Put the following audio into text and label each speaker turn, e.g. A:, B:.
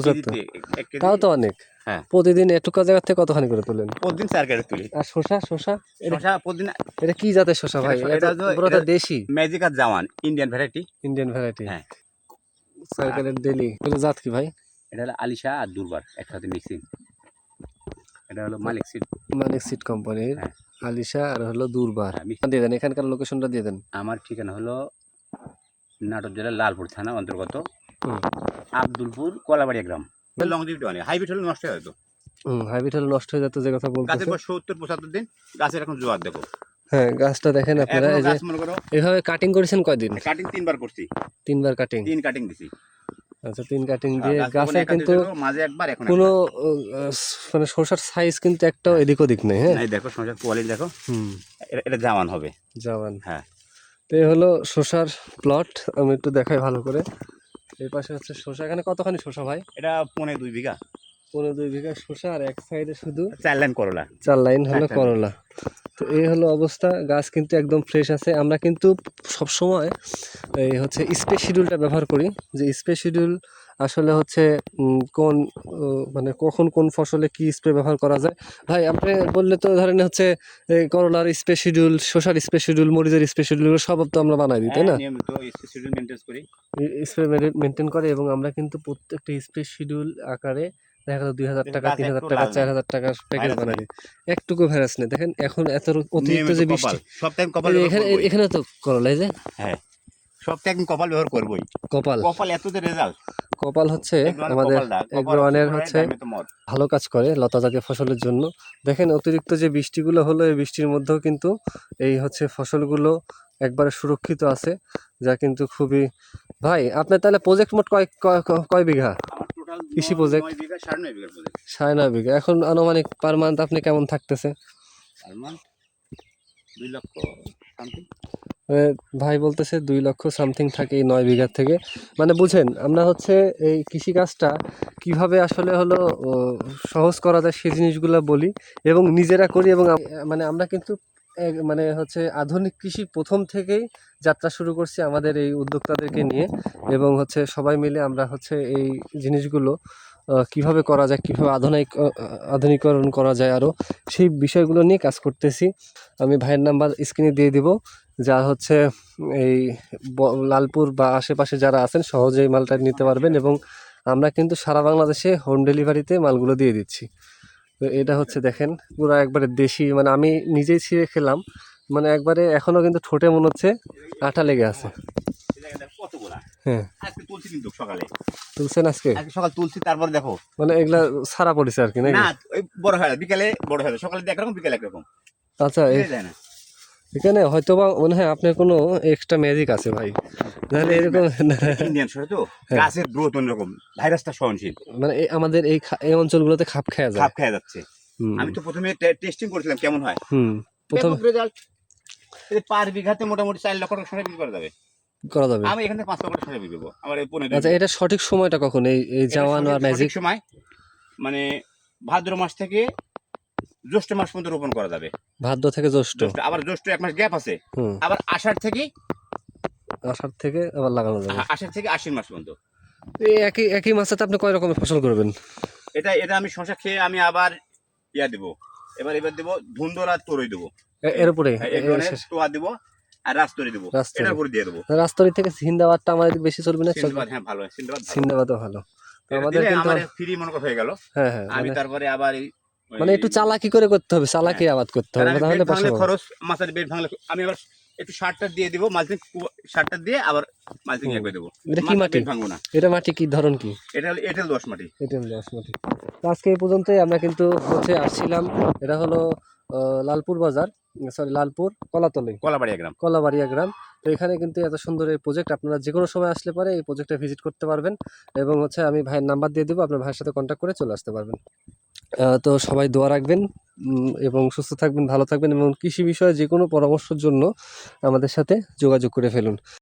A: পঁচাত্তর
B: কেজি
A: তাও তো অনেক।
B: হ্যাঁ।
A: প্রতিদিন এটুকু জায়গা থেকে কতখানি করে তোলেন?
B: প্রতিদিন চার কেজি তুলি।
A: আর শসা শসা?
B: প্রতিদিন
A: এটা কি জাতের শসা ভাই?
B: এটা-
A: পুরোটা দেশি?
B: ম্যাজিক আর Zaman Indian variety
A: Indian variety
B: হ্যাঁ।
A: সার্কেলের ডেলি এটা জাত কি ভাই?
B: এটা হলো আলিশা আর দুর্বার একসাথে মিক্সিং এটা হলো মালিক সিড
A: মানিক সিট কোম্পানির
B: হ্যাঁ।
A: আলিশা আর হলো দুর্বার।
B: হ্যাঁ,
A: দিয়ে দেন এখানকার লোকেশনটা দিয়ে দেন।
B: আমার ঠিকানা হলো নাটোর জেলার লালপুর থানা অন্তর্গত। আব্দুলপুর কলাবাড়িয়া গ্রাম। লং জিবিটি অনেক হাইব্রিড হলে নষ্ট হয়ে
A: হাইব্রিড হলে নষ্ট হয়ে যেত যে কথা
B: গাছের
A: বলতেছে
B: বয়স সত্তর পঁচাত্তর দিন গাছের এখন জোয়ার দেখো।
A: হ্যাঁ গাছটা দেখেন আপনারা এই যে
B: মনে
A: এভাবে কাটিং করেছেন কয়দিন?
B: কাটিং তিনবার করছি।
A: তিনবার কাটিং
B: তিন কাটিং দিছি।
A: আচ্ছা তিন কাটিং দিয়ে গাছের কিন্তু
B: মাঝে একবার এখন
A: কোনো মানে শসার সাইজ কিন্তু একটাও এদিক ওদিক নেই হ্যাঁ?
B: দেখো সংসার কোয়ালিটি দেখো।
A: হুম।
B: এটা- জামান হবে।
A: জওয়ান
B: হ্যাঁ।
A: তো এই হলো শসার প্লট আমি একটু দেখাই ভালো করে। এই পাশে হচ্ছে শসা। এখানে কতখানি শসা ভাই?
B: এটা পনে দুই বিঘা।
A: পনেরো দুই বিঘা শসা আর এক সাইডে শুধু
B: চার লাইন করলা।
A: চার লাইন হলো করলা। তো এই হলো অবস্থা। গাছ কিন্তু একদম ফ্রেশ আছে। আমরা কিন্তু সব সময় এই হচ্ছে স্পেস শিডিউলটা ব্যবহার করি যে স্পেস শিডিউল আসলে হচ্ছে কোন মানে কখন কোন ফসলে কি স্প্রে ব্যবহার করা যায়। ভাই আপনি বললে তো ধরেন হচ্ছে করলার স্পেস শিডিউল শসার স্পেস শিডিউল মরিচের স্পেস শিডিউল সব তো আমরা বানাই দিই তাই না?
B: হ্যাঁ, মেনটেন করি।
A: স্প্রে মেনটেন করে এবং আমরা কিন্তু প্রত্যেকটা স্পেস শিডিউল আকারে দেখা গেল দুই হাজার টাকা তিন হাজার টাকা চার হাজার টাকার প্যাকেজ একটুকু ভ্যারাস নেই। দেখেন এখন এত অতিরিক্ত যে বৃষ্টি এখানে এখানে তো করলা এই যে?
B: হ্যাঁ। একদিন কপাল ব্যবহার করবোই।
A: কপাল।
B: কপাল এত যে রেজাল্ট
A: কপাল হচ্ছে আমাদের এগ্রোয়ানের হচ্ছে ভালো কাজ করে লতা জাতীয় ফসলের জন্য। দেখেন অতিরিক্ত যে বৃষ্টিগুলো হলো এই বৃষ্টির মধ্যেও কিন্তু এই হচ্ছে ফসলগুলো একবারে সুরক্ষিত আছে যা কিন্তু খুবই ভাই আপনার তাহলে প্রজেক্ট মোট কয়- কয় বিঘা? কৃষি
B: প্রজেক্ট
A: সাড়ে নয় বিঘা। এখন আনুমানিক পার মান্থ আপনি কেমন থাকতেছে? ভাই বলতেছে দুই লক্ষ সামথিং থাকে এই নয় বিঘা থেকে। মানে বুঝেন আমরা হচ্ছে এই কৃষিকাজটা কীভাবে আসলে হলো সহজ করা যায় সেই জিনিসগুলো বলি এবং নিজেরা করি এবং মানে আমরা কিন্তু মানে হচ্ছে আধুনিক কৃষি প্রথম থেকেই যাত্রা শুরু করছি আমাদের এই উদ্যোক্তাদেরকে নিয়ে এবং হচ্ছে সবাই মিলে আমরা হচ্ছে এই জিনিসগুলো কীভাবে করা যায়, কীভাবে আধুনিক আধুনিকরণ করা যায় আরও সেই বিষয়গুলো নিয়ে কাজ করতেছি। আমি ভাইয়ের নাম্বার স্ক্রিনে দিয়ে দিব, যা হচ্ছে এই লালপুর বা আশেপাশে যারা আছেন সহজেই মালটা নিতে পারবেন এবং আমরা কিন্তু সারা বাংলাদেশে হোম ডেলিভারিতে মালগুলো দিয়ে দিচ্ছি। তো এটা হচ্ছে দেখেন পুরো একবারে দেশি মানে আমি নিজেই ছিঁড়ে খেলাম। মানে একবারে এখনও কিন্তু ঠোঁটে মনে হচ্ছে আঠা লেগে আছে। হ্যাঁ। তুলছেন আজকে?
B: সকাল তুলছি তারপরে দেখো
A: মানে এগুলা সারা পড়েছে আর কি
B: না বড় হয় না, বিকালে বড় হয় না। সকালে একরকম বিকালে একরকম।
A: আচ্ছা এখানে হয়তো বা মনে হয় আপনার কোনো এক্সট্রা ম্যাজিক আছে ভাই। নাহলে এরকম
B: ইন্ডিয়ান শহরে তো?
A: হ্যাঁ।
B: গাছের গ্রোথ অন্যরকম। ভাইরাসটা সহনশীল।
A: মানে আমাদের এই এই অঞ্চলগুলোতে খাপ খাওয়া যায়।
B: খাপ খেয়ে যাচ্ছে। আমি তো প্রথমে টেস্টিং করেছিলাম কেমন হয়।
A: হুম। প্রথম
B: রেজাল্ট পার বিঘাতে মোটামুটি চার লক্ষ টাকা সঙ্গে বিক্রি করা যাবে।
A: করা যাবে।
B: আমি এখানে পাঁচ লক্ষ টাকা সঙ্গে বিক্রি করব। আমার এই পনেরো
A: আচ্ছা এটা সঠিক সময়টা কখন? এই এই জাওয়ান আর ম্যাজিক
B: সময় মানে ভাদ্র মাস থেকে জ্যৈষ্ঠ মাস পর্যন্ত রোপণ করা যাবে।
A: ভাদ্র থেকে জ্যৈষ্ঠ।
B: আবার জ্যৈষ্ঠ এক মাস গ্যাপ আছে। আবার আষাঢ় থেকে
A: আষাঢ় থেকে আবার লাগানো যাবে।
B: আষাঢ় থেকে আশ্বিন মাস পর্যন্ত।
A: এই একই একই মাসে আপনি কয় রকমের ফসল করবেন?
B: এটা এটা আমি শশা খেয়ে আমি আবার ইয়া দেবো। এবার এবার দেবো ধুন্দর আর তরই দেবো।
A: এ- এর উপরে
B: হ্যাঁ, টোয়া দেবো আর রাস্তরি দেবো। এটার উপরে দিয়ে দেবো।
A: রাস্তরি থেকে সিন্দাবাদটা আমাদের বেশি চলবে না?
B: হ্যাঁ ভালো হয় সিন্দাবাদ।
A: সিন্দাবাদও ভালো। আমাদের কিন্তু
B: আমার ফ্রি মনে হয়ে গেল।
A: হ্যাঁ হ্যাঁ
B: আমি
A: মানে-
B: তারপরে আবার
A: মানে একটু চালাকি করে করতে হবে চালাকি আবাদ করতে হবে তাহলে
B: খরচ মাছের বেড ভাঙলে আমি আবার একটু সারটা দিয়ে দিব মালচিং সারটা দিয়ে আবার মালচিং। একবার দেবো।
A: এটা কি মাটি?
B: ভাঙবো না।
A: এটা মাটি কি ধরন কি?
B: এটা হলো এঁটেল দোষ মাটি।
A: এটিএম দশ মাটি। আজকে এই পর্যন্তই আমরা কিন্তু হচ্ছে আসছিলাম। এটা হলো লালপুর বাজার সরি লালপুর কলাতলি।
B: কলাবাড়িয়া গ্রাম।
A: কলাবাড়িয়া গ্রাম। তো এখানে কিন্তু এত সুন্দর এই প্রজেক্ট আপনারা যে কোনো সময় আসলে পরে এই প্রজেক্টে ভিজিট করতে পারবেন। এবং হচ্ছে আমি ভাইয়ের নাম্বার দিয়ে দেবো আপনার ভাইয়ের সাথে কন্ট্যাক্ট করে চলে আসতে পারবেন। তো সবাই দোয়া রাখবেন এবং সুস্থ থাকবেন, ভালো থাকবেন, এবং কৃষি বিষয়ে যে কোনো পরামর্শের জন্য আমাদের সাথে যোগাযোগ করে ফেলুন।